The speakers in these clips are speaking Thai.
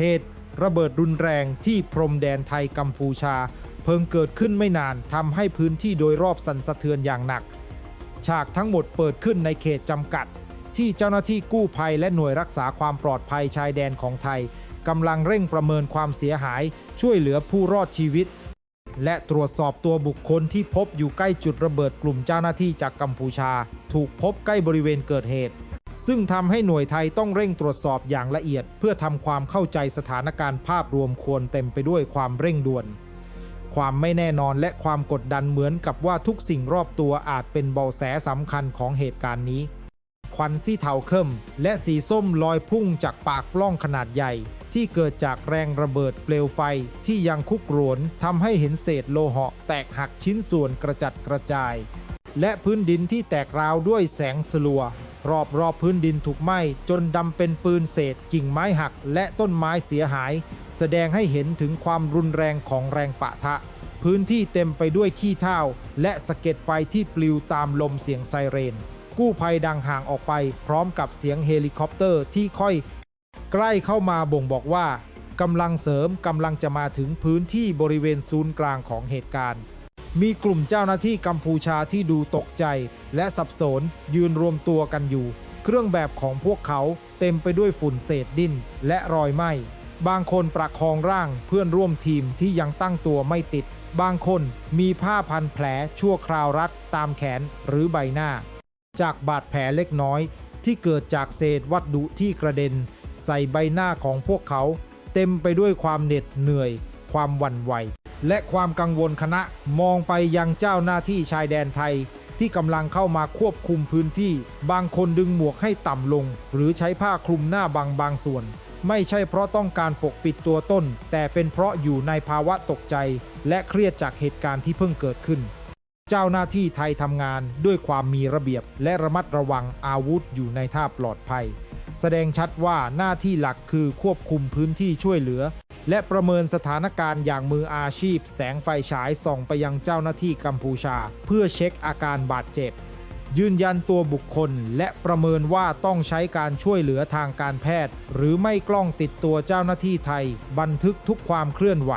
เหตุระเบิดรุนแรงที่พรมแดนไทยกัมพูชา เพิ่งเกิดขึ้นไม่นานทำให้พื้นที่โดยรอบสั่นสะเทือนอย่างหนัก ฉากทั้งหมดเปิดขึ้นในเขตจำกัด ที่เจ้าหน้าที่กู้ภัยและหน่วยรักษาความปลอดภัยชายแดนของไทยกำลังเร่งประเมินความเสียหาย ช่วยเหลือผู้รอดชีวิต และตรวจสอบตัวบุคคลที่พบอยู่ใกล้จุดระเบิดกลุ่มเจ้าหน้าที่จากกัมพูชา ถูกพบใกล้บริเวณเกิดเหตุ ซึ่งทำให้หน่วยไทยต้องเร่งตรวจสอบอย่างละเอียด เพื่อทำความเข้าใจสถานการณ์ภาพรวมควรเต็มไปด้วยความเร่งด่วน ความไม่แน่นอนและความกดดันเหมือนกับว่าทุกสิ่งรอบตัวอาจเป็นเบาแสสำคัญของเหตุการณ์นี้ควันสีเทาเข้มและสีส้มลอยพุ่งจากปากปล้องขนาดใหญ่ ที่เกิดจากแรงระเบิดเปลวไฟที่ยังคุกโรนทำให้เห็นเศษโลหะแตกหักชิ้นส่วนกระจัดกระจาย และพื้นดินที่แตกราวด้วยแสงสลัว รอบรอบพื้นดินถูกไหม้จนดำเป็นปืนเศษ กิ่งไม้หักและต้นไม้เสียหาย แสดงให้เห็นถึงความรุนแรงของแรงปะทะ พื้นที่เต็มไปด้วยขี้เถ้าและสะเก็ดไฟที่ปลิวตามลมเสียงไซเรน กู้ภัยดังห่างออกไป พร้อมกับเสียงเฮลิคอปเตอร์ที่ค่อย ใกล้เข้ามาบ่งบอกว่ากำลังเสริมกำลังจะมาถึงพื้นที่บริเวณศูนย์กลางของเหตุการณ์ มีกลุ่มเจ้าหน้าที่กัมพูชาที่ดูตกใจ และสับสนยืนรวมตัวกันอยู่ เครื่องแบบของพวกเขาเต็มไปด้วยฝุ่นเศษดินและรอยไหม้ บางคนประคองร่างเพื่อนร่วมทีมที่ยังตั้งตัวไม่ติด บางคนมีผ้าพันแผลชั่วคราวรัดตามแขนหรือใบหน้า จากบาดแผลเล็กน้อยที่เกิดจากเศษวัตถุที่กระเด็น ใส่ใบหน้าของพวกเขา เต็มไปด้วยความเหน็ดเหนื่อย ความวันไหว และความกังวลคณะมองไปยังเจ้าหน้าที่ชายแดนไทย ที่กำลังเข้ามาควบคุมพื้นที่ บางคนดึงหมวกให้ต่ำลง หรือใช้ผ้าคลุมหน้าบางบางส่วน ไม่ใช่เพราะต้องการปกปิดตัวต้น แต่เป็นเพราะอยู่ในภาวะตกใจ และเครียดจากเหตุการณ์ที่เพิ่งเกิดขึ้น เจ้าหน้าที่ไทยทำงานด้วยความมีระเบียบ และระมัดระวังอาวุธอยู่ในท่าปลอดภัย แสดงชัดว่าหน้าที่หลักคือควบคุมพื้นที่ช่วยเหลือ และประเมินสถานการณ์อย่างมืออาชีพ แสงไฟฉายส่องไปยังเจ้าหน้าที่กัมพูชา เพื่อเช็คอาการบาดเจ็บ ยืนยันตัวบุคคล และประเมินว่าต้องใช้การช่วยเหลือทางการแพทย์ หรือไม่กล้องติดตัวเจ้าหน้าที่ไทย บันทึกทุกความเคลื่อนไหว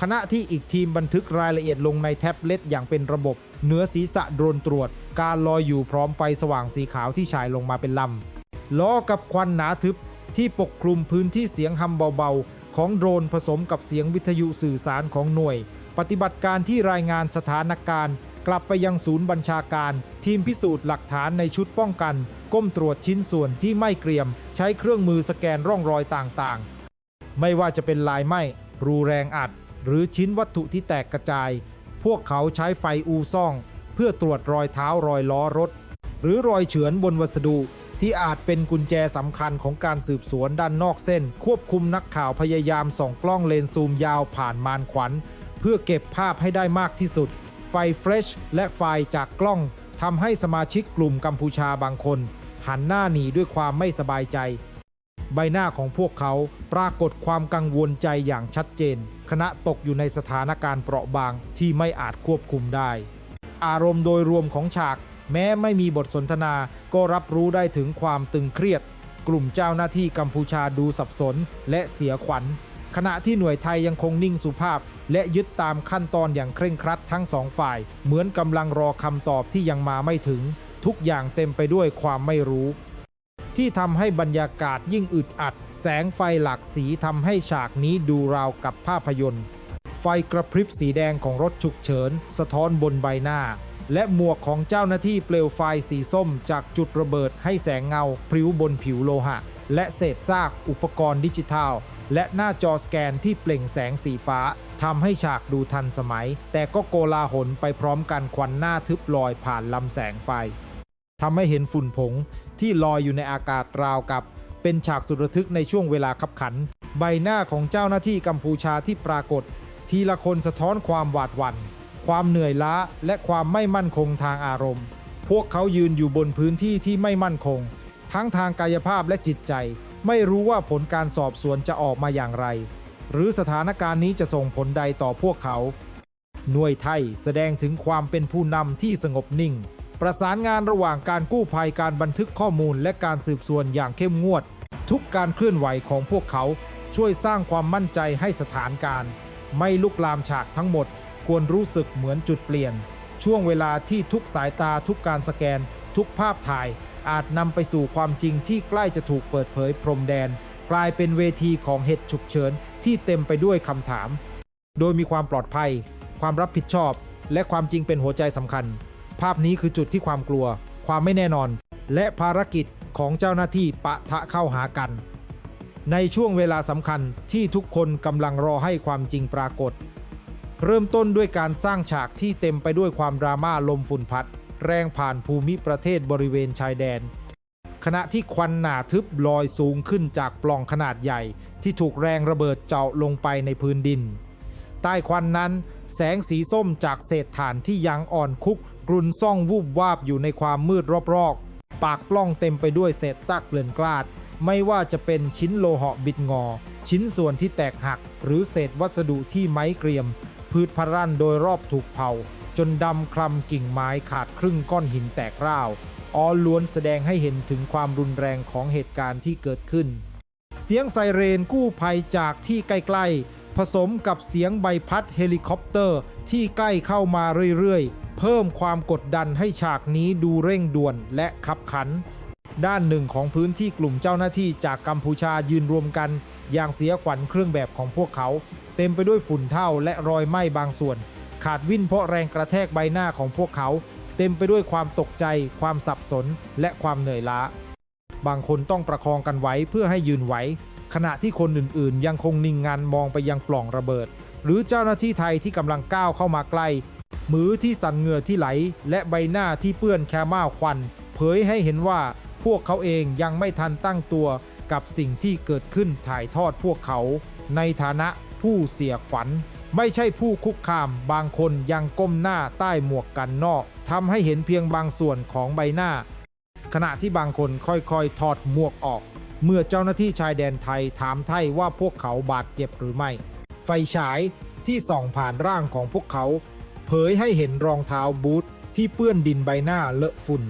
ขณะที่อีกทีมบันทึกรายละเอียดลงในแท็บเล็ตอย่างเป็นระบบ เนื้อศีรษะโดรนตรวจ การลอยอยู่พร้อมไฟสว่างสีขาวที่ฉายลงมาเป็นลำล้อกับควันหนาทึบที่ปกคลุมพื้นที่เสียงฮัมเบาๆ ของโดรนผสมกับเสียงวิทยุสื่อสารของหน่วย ปฏิบัติการที่รายงานสถานการณ์ กลับไปยังศูนย์บัญชาการ ทีมพิสูจน์หลักฐานในชุดป้องกัน ก้มตรวจชิ้นส่วนที่ไม่เกรียม ใช้เครื่องมือสแกนร่องรอยต่างๆ ไม่ว่าจะเป็นลายไหม้รูแรงอัด หรือชิ้นวัตถุที่แตกกระจาย พวกเขาใช้ไฟอูซ่อง เพื่อตรวจรอยเท้ารอยล้อรถ หรือรอยเฉือนบนวัสดุ ที่อาจเป็นกุญแจสำคัญของการสืบสวนด้านนอกเส้น ควบคุมนักข่าวพยายามส่องกล้องเลนส์ซูมยาวผ่านมานขวัญ เพื่อเก็บภาพให้ได้มากที่สุด ไฟเฟรชและไฟจากกล้องทำให้สมาชิกกลุ่มกัมพูชาบางคน หันหน้าหนีด้วยความไม่สบายใจ ใบหน้าของพวกเขาปรากฏความกังวลใจอย่างชัดเจน คณะตกอยู่ในสถานการณ์เปราะบางที่ไม่อาจควบคุมได้ อารมณ์โดยรวมของฉาก แม้ไม่มีบทสนทนาก็รับรู้ได้ถึงความตึงเครียด กลุ่มเจ้าหน้าที่กัมพูชาดูสับสนและเสียขวัญ ขณะที่หน่วยไทยยังคงนิ่งสุภาพ และยึดตามขั้นตอนอย่างเคร่งครัดทั้งสองฝ่าย เหมือนกำลังรอคำตอบที่ยังมาไม่ถึง ทุกอย่างเต็มไปด้วยความไม่รู้ที่ทำให้บรรยากาศยิ่งอึดอัด แสงไฟหลากสีทำให้ฉากนี้ดูราวกับภาพยนตร์ ไฟกระพริบสีแดงของรถฉุกเฉิน สะท้อนบนใบหน้า และหมวกของเจ้าหน้าที่เปลวไฟสีส้มจากจุดระเบิดให้แสงเงาพริ้วบนผิวโลหะ และเศษซากอุปกรณ์ดิจิทัล และหน้าจอสแกนที่เปล่งแสงสีฟ้าทำให้ฉากดูทันสมัย แต่ก็โกลาหลไปพร้อมกันควันหน้าทึบลอยผ่านลำแสงไฟทำให้เห็นฝุ่นผงที่ลอยอยู่ในอากาศราวกับ เป็นฉากสุดระทึกในช่วงเวลาขับขัน ใบหน้าของเจ้าหน้าที่กัมพูชาที่ปรากฏ ทีละคนสะท้อนความหวาดหวัน่น ความเหนื่อยล้าและความไม่มั่นคงทางอารมณ์ พวกเขายืนอยู่บนพื้นที่ที่ไม่มั่นคง ทั้งทางกายภาพและจิตใจ ไม่รู้ว่าผลการสอบสวนจะออกมาอย่างไร หรือสถานการณ์นี้จะส่งผลใดต่อพวกเขา หน่วยไทยแสดงถึงความเป็นผู้นำที่สงบนิ่ง ประสานงานระหว่างการกู้ภัยการบันทึกข้อมูลและการสืบสวนอย่างเข้มงวด ทุกการเคลื่อนไหวของพวกเขาช่วยสร้างความมั่นใจให้สถานการณ์ ไม่ลุกลามฉากทั้งหมด ควรรู้สึกเหมือนจุดเปลี่ยน ช่วงเวลาที่ทุกสายตาทุกการสแกน ทุกภาพถ่าย อาจนำไปสู่ความจริงที่ใกล้จะถูกเปิดเผยพรมแดน กลายเป็นเวทีของเหตุฉุกเฉินที่เต็มไปด้วยคำถาม โดยมีความปลอดภัย ความรับผิดชอบ และความจริงเป็นหัวใจสำคัญ ภาพนี้คือจุดที่ความกลัว ความไม่แน่นอน และภารกิจของเจ้าหน้าที่ปะทะเข้าหากัน ในช่วงเวลาสำคัญที่ทุกคนกำลังรอให้ความจริงปรากฏ เริ่มต้นด้วยการสร้างฉากที่เต็มไปด้วยความดราม่าลมฝุ่นพัด แรงผ่านภูมิประเทศบริเวณชายแดน ขณะที่ควันหนาทึบลอยสูงขึ้นจากปล่องขนาดใหญ่ ที่ถูกแรงระเบิดเจาะลงไปในพื้นดิน ใต้ควันนั้น แสงสีส้มจากเศษถ่านที่ยังอ่อนคุกกรุนซ่องวูบวาบอยู่ในความมืดรอบๆ ปากปล้องเต็มไปด้วยเศษซากเกลื่อนกลาด ไม่ว่าจะเป็นชิ้นโลหะบิดงอ ชิ้นส่วนที่แตกหัก หรือเศษวัสดุที่ไม้เกรียม พืชพรันโดยรอบถูกเผา จนดำคลำกิ่งไม้ขาดครึ่งก้อนหินแตกร้าวออล้วนแสดงให้เห็นถึงความรุนแรงของเหตุการณ์ที่เกิดขึ้น เสียงไซเรนกู้ภัยจากที่ใกล้ๆ ผสมกับเสียงใบพัดเฮลิคอปเตอร์ที่ใกล้เข้ามาเรื่อยๆ เพิ่มความกดดันให้ฉากนี้ดูเร่งด่วนและขับขัน ด้านหนึ่งของพื้นที่กลุ่มเจ้าหน้าที่จากกัมพูชายืนรวมกัน อย่างเสียขวัญเครื่องแบบของพวกเขา เต็มไปด้วยฝุ่นเท่าและรอยไหม้บางส่วน ขาดวิ่นเพราะแรงกระแทกใบหน้าของพวกเขา เต็มไปด้วยความตกใจ ความสับสน และความเหนื่อยล้า บางคนต้องประคองกันไว้เพื่อให้ยืนไหวขณะที่คนอื่นๆ ยังคงนิ่งงันมองไปยังปล่องระเบิด หรือเจ้าหน้าที่ไทยที่กำลังก้าวเข้ามาใกล้มือที่สั่นเหงื่อที่ไหล และใบหน้าที่เปื้อนแคม่าควัน เผยให้เห็นว่าพวกเขาเองยังไม่ทันตั้งตัวกับสิ่งที่เกิดขึ้นถ่ายทอดพวกเขา ในฐานะ ผู้เสียขวัญ ไม่ใช่ผู้คุกคาม บางคนยังก้มหน้าใต้หมวกกันนอกทำให้เห็นเพียงบางส่วนของใบหน้า ขณะที่บางคนค่อยๆ ถอดหมวกออก เมื่อเจ้าหน้าที่ชายแดนไทยถามไทยว่าพวกเขาบาดเจ็บหรือไม่ ไฟฉายที่ส่องผ่านร่างของพวกเขา เผยให้เห็นรองเท้าบูทที่เปื้อนดินใบหน้าเลอะฝุ่น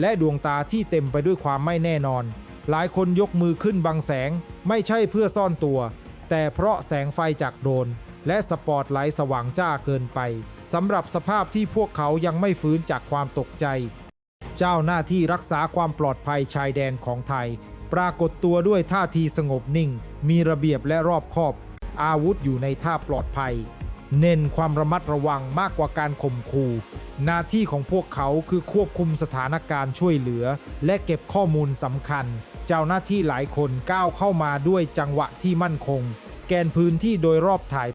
และดวงตาที่เต็มไปด้วยความไม่แน่นอน หลายคนยกมือขึ้นบังแสง ไม่ใช่เพื่อซ่อนตัว แต่เพราะแสงไฟจากโดรนและสปอตไลท์สว่างจ้าเกินไปสำหรับสภาพที่พวกเขายังไม่ฟื้นจากความตกใจ เจ้าหน้าที่รักษาความปลอดภัยชายแดนของไทย ปรากฏตัวด้วยท่าทีสงบนิ่ง มีระเบียบและรอบคอบ อาวุธอยู่ในท่าปลอดภัย เน้นความระมัดระวังมากกว่าการข่มขู่หน้าที่ของพวกเขาคือควบคุมสถานการณ์ช่วยเหลือ และเก็บข้อมูลสำคัญ เจ้าหน้าที่หลายคนก้าวเข้ามาด้วยจังหวะที่มั่นคง สแกนพื้นที่โดยรอบถ่าย